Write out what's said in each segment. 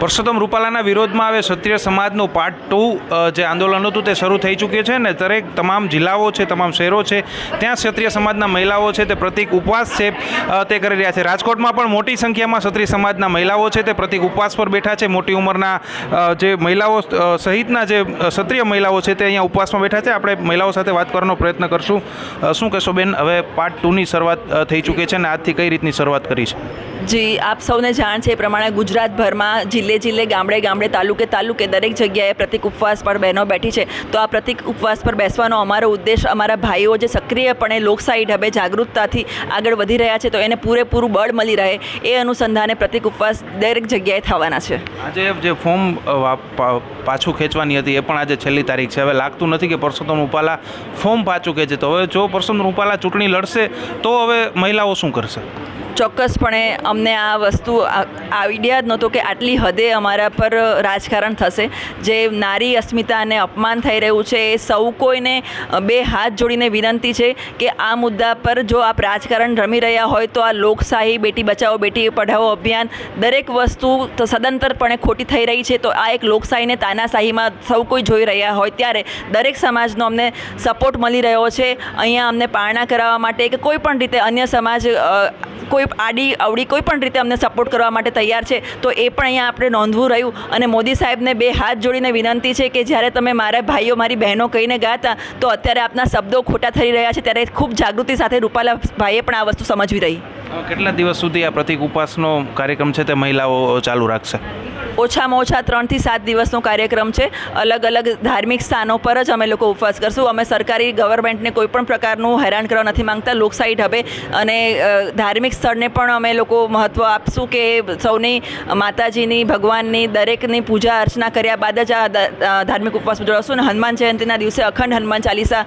પરસોત્તમ રૂપાલાના વિરોધમાં હવે ક્ષત્રિય સમાજનું પાર્ટ ટુ જે આંદોલન હતું તે શરૂ થઈ ચૂક્યું છે ને દરેક તમામ જિલ્લાઓ છે, તમામ શહેરો છે, ત્યાં ક્ષત્રિય સમાજના મહિલાઓ છે, તે પ્રતિક ઉપવાસ છે તે કરી રહ્યા છે. રાજકોટમાં પણ મોટી સંખ્યામાં ક્ષત્રિય સમાજના મહિલાઓ છે, તે પ્રતિક ઉપવાસ પર બેઠા છે. મોટી ઉંમરના જે મહિલાઓ સહિતના જે ક્ષત્રિય મહિલાઓ છે, તે અહીંયા ઉપવાસમાં બેઠા છે. આપણે મહિલાઓ સાથે વાત કરવાનો પ્રયત્ન કરશું. શું કહેશો બેન? હવે પાર્ટ ટુની શરૂઆત થઈ ચૂકી છે અને આજથી કઈ રીતની શરૂઆત કરી છે? જી, આપ સૌને જાણ છે એ પ્રમાણે ગુજરાતભરમાં જિલ્લે જિલ્લે, ગામડે ગામડે, તાલુકે તાલુકે દરેક જગ્યાએ પ્રતિક ઉપવાસ પર બહેનો બેઠી છે. તો આ પ્રતિક ઉપવાસ પર બેસવાનો અમારો ઉદ્દેશ અમારા ભાઈઓ જે સક્રિયપણે લોકશાહી ઢબે જાગૃતતાથી આગળ વધી રહ્યા છે, તો એને પૂરેપૂરું બળ મળી રહે એ અનુસંધાને પ્રતિક ઉપવાસ દરેક જગ્યાએ થવાના છે. આજે જે ફોર્મ પાછું ખેંચવાની હતી એ પણ આજે છેલ્લી તારીખ છે. હવે લાગતું નથી કે પરસોત્તમ રૂપાલા ફોર્મ પાછું ખેંચે. તો હવે જો પરસોત્તમ રૂપાલા ચૂંટણી લડશે, તો હવે મહિલાઓ શું કરશે? ચોક્કસપણે અમને આ વસ્તુ આઈડિયા જ નહોતો કે આટલી હદે અમારા પર રાજકારણ થશે. જે નારી અસ્મિતાને અપમાન થઈ રહ્યું છે, એ સૌ કોઈને બે હાથ જોડીને વિનંતી છે કે આ મુદ્દા પર જો આપ રાજકારણ રમી રહ્યા હોય તો આ લોકશાહી, બેટી બચાવો, બેટી પઢાઓ અભિયાન દરેક વસ્તુ સદંતરપણે ખોટી થઈ રહી છે. તો આ એક લોકશાહીને તાનાશાહીમાં સૌ કોઈ જોઈ રહ્યા હોય ત્યારે દરેક સમાજનો અમને સપોર્ટ મળી રહ્યો છે. અહીંયા અમને પારણા કરાવવા માટે કે કોઈ પણ રીતે અન્ય સમાજ કોઈ આડી અવડી કોઈ પણ રીતે અમને સપોર્ટ કરવા માટે તૈયાર છે, તો એ પણ અહીંયા આપણે નોંધવું રહ્યું. અને મોદી સાહેબને બે હાથ જોડીને વિનંતી છે કે જ્યારે તમે મારા ભાઈઓ, મારી બહેનો કહીને ગાતા તો અત્યારે આપના શબ્દો ખોટા થઈ રહ્યા છે. ત્યારે ખૂબ જાગૃતિ સાથે રૂપાલા ભાઈએ પણ આ વસ્તુ સમજવી રહી. કેટલા દિવસ સુધી આ પ્રતિક ઉપાસનો કાર્યક્રમ છે તે મહિલાઓ ચાલુ રાખશે? ઓછામાં ઓછા ત્રણથી સાત દિવસનો કાર્યક્રમ છે. અલગ અલગ ધાર્મિક સ્થાનો પર જ અમે લોકો ઉપવાસ કરશું. અમે સરકારી ગવર્મેન્ટને કોઈ પણ પ્રકારનું હેરાન કરવા નથી માંગતા. લોકશાહી ઢબે અને ધાર્મિક સ્થળને પણ અમે લોકો મહત્ત્વ આપશું કે સૌની માતાજીની, ભગવાનની દરેકની પૂજા અર્ચના કર્યા બાદ જ આ ધાર્મિક ઉપવાસ ઉજવશું. અને હનુમાન જયંતિના દિવસે અખંડ હનુમાન ચાલીસા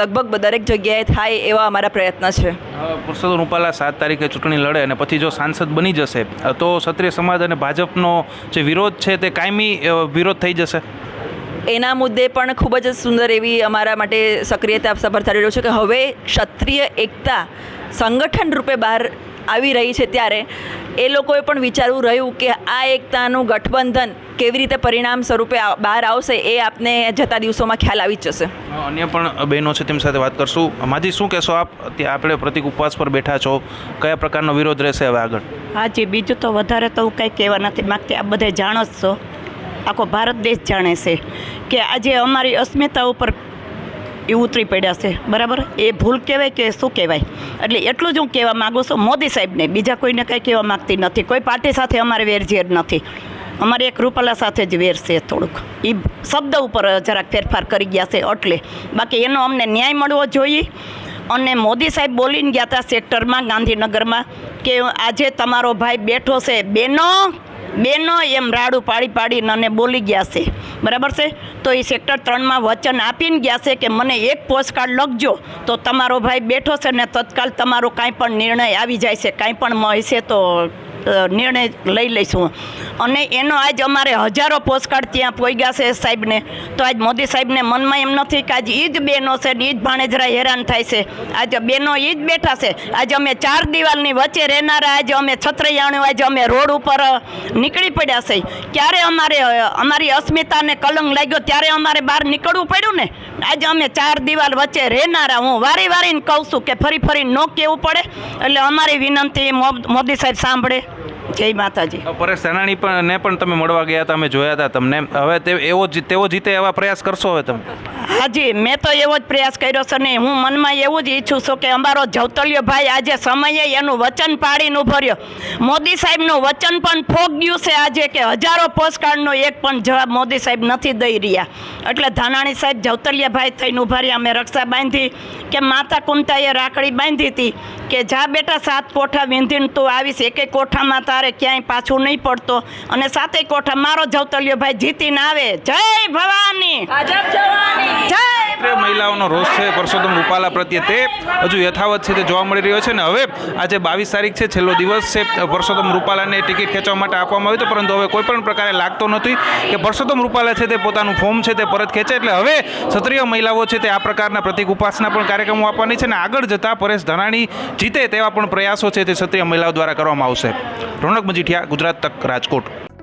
લગભગ દરેક જગ્યાએ થાય એવા અમારા પ્રયત્ન છે. અ, પરસોત્તમ રૂપાલા સાત તારીખે ચૂંટણી લડે અને પછી જો સાંસદ બની જશે તો ક્ષત્રિય સમાજ અને ભાજપનો જે વિરોધ છે તે કાયમી વિરોધ થઈ જશે? એના મુદ્દે પણ ખૂબ જ સુંદર એવી અમારા માટે સક્રિયતા સભર થઈ રહ્યો છે કે હવે ક્ષત્રિય એકતા સંગઠન રૂપે બહાર આવી રહી છે ત્યારે એ લોકોએ પણ વિચારવું રહ્યું કે આ એકતાનું ગઠબંધન કેવી રીતે પરિણામ સ્વરૂપે બહાર આવશે એ આપને જતા દિવસોમાં ખ્યાલ આવી જ જશે. અન્ય પણ બહેનો છે તેમની સાથે વાત કરશું. માજી શું કહેશો આપ? આપણે પ્રતિક ઉપવાસ પર બેઠા છો. કયા પ્રકારનો વિરોધ રહેશે હવે આગળ? હાજી બીજું તો વધારે તો હું કંઈ કહેવા નથી માગતી. આ બધે જાણો જ છો. આખો ભારત દેશ જાણે છે કે આજે અમારી અસ્મિતા ઉપર એ ઉતરી પડ્યા છે. બરાબર? એ ભૂલ કહેવાય કે શું કહેવાય? એટલે એટલું જ હું કહેવા માગું છું, મોદી સાહેબને. બીજા કોઈને કંઈ કહેવા માગતી નથી. કોઈ પાર્ટી સાથે અમારે વેરઝેર નથી. અમારે એક રૂપાલા સાથે જ વેર છે થોડુંક. એ શબ્દ ઉપર જરાક ફેરફાર કરી ગયા છે એટલે. બાકી એનો અમને ન્યાય મળવો જોઈએ. અને મોદી સાહેબ બોલીને ગયા હતા સેક્ટરમાં ગાંધીનગરમાં, કે આજે તમારો ભાઈ બેઠો છે, બેનો બેનો એમ રાડું પાડી પાડીને અને બોલી ગયા છે. બરાબર છે? તો એ સેક્ટર ત્રણમાં વચન આપીને ગયા છે કે મને એક પોસ્ટકાર્ડ લખજો. તો તમારો ભાઈ બેઠો છે ને તત્કાલ તમારો કાંઈ પણ નિર્ણય આવી જાય છે, કાંઈ પણ હશે તો નિર્ણય લઈ લઈશું. અને એનો આજ અમારે હજારો પોસ્ટકાર્ડ ત્યાં પોઈ છે સાહેબને. તો આજ મોદી સાહેબને મનમાં એમ નથી કે આજ એ જ બેનો છે ને એ જ ભાણેજરા હેરાન થાય છે. આજે બહેનો એ જ બેઠા છે. આજે અમે ચાર દિવાલની વચ્ચે રહેનારા, આજે અમે છત્રયાણું, આજે અમે રોડ ઉપર નીકળી પડ્યા છે. ક્યારે અમારે અમારી અસ્મિતાને કલંક લાગ્યો, ત્યારે અમારે બહાર નીકળવું પડ્યું ને? આજે અમે ચાર દિવાલ વચ્ચે રહેનારા. હું વારી વારીને કહું છું કે ફરી ફરી ન કહેવું પડે. એટલે અમારી વિનંતી મોદી સાહેબ સાંભળે. જય માતાજી. પરેશ ધાનાણી પણ ને પણ તમે મળવા ગયા હતા અમે જોયા હતા તમને. હવે તે એવો જ- તેઓ જીતે એવા પ્રયાસ કરશો હવે તમે? હાજી મેં તો એવો જ પ્રયાસ કર્યો છે ને હું મનમાં એવું જ ઈચ્છું છું કે અમારો જવતલ્યો ભાઈ આજે સમયે એનું વચન પાડીને ઊભો રહ્યો. મોદી સાહેબનું વચન પણ ફોગ્યું છે આજે કે હજારો પોસ્ટકાર્ડનો એક પણ જવાબ મોદી સાહેબ નથી દઈ રહ્યા. એટલે ધાનાણી સાહેબ જવતલિયા ભાઈ થઈને ઊભા રહ્યા. અમે રક્ષા બાંધી કે માતા કુંતાએ રાખડી બાંધી હતી. કે જા બેટા સાત કોઠા વિંધીને તું આવીશ એકે કોઠામાં તારે ક્યાંય પાછું નહીં પડતો. અને સાતે કોઠા મારો જવતલ્યો ભાઈ જીતીને આવે. જય ભવાની! જય ક્ષત્રિય મહિલાઓનો રોષ છે, પરસોત્તમ રૂપાલા પ્રત્યે તે હજુ યથાવત છે, તે જોવા મળી રહ્યો છે. ને હવે આજે બાવીસ તારીખ છે, છેલ્લો દિવસ છે, પરસોત્તમ રૂપાલાને ટિકિટ ખેંચવા માટે આપવામાં આવ્યું હતું, પરંતુ હવે કોઈ પણ પ્રકારે લાગતો નથી કે પરસોત્તમ રૂપાલા છે તે પોતાનું ફોર્મ છે તે પરત ખેંચે. એટલે હવે ક્ષત્રિય મહિલાઓ છે તે આ પ્રકારના પ્રતિક ઉપાસના પણ કાર્યક્રમો આપવાની છે અને આગળ જતાં પરેશ ધનાણી જીતે તેવા પણ પ્રયાસો છે તે ક્ષત્રિય મહિલાઓ દ્વારા કરવામાં આવશે. રોનક મજીઠિયા, ગુજરાત તક રાજકોટ.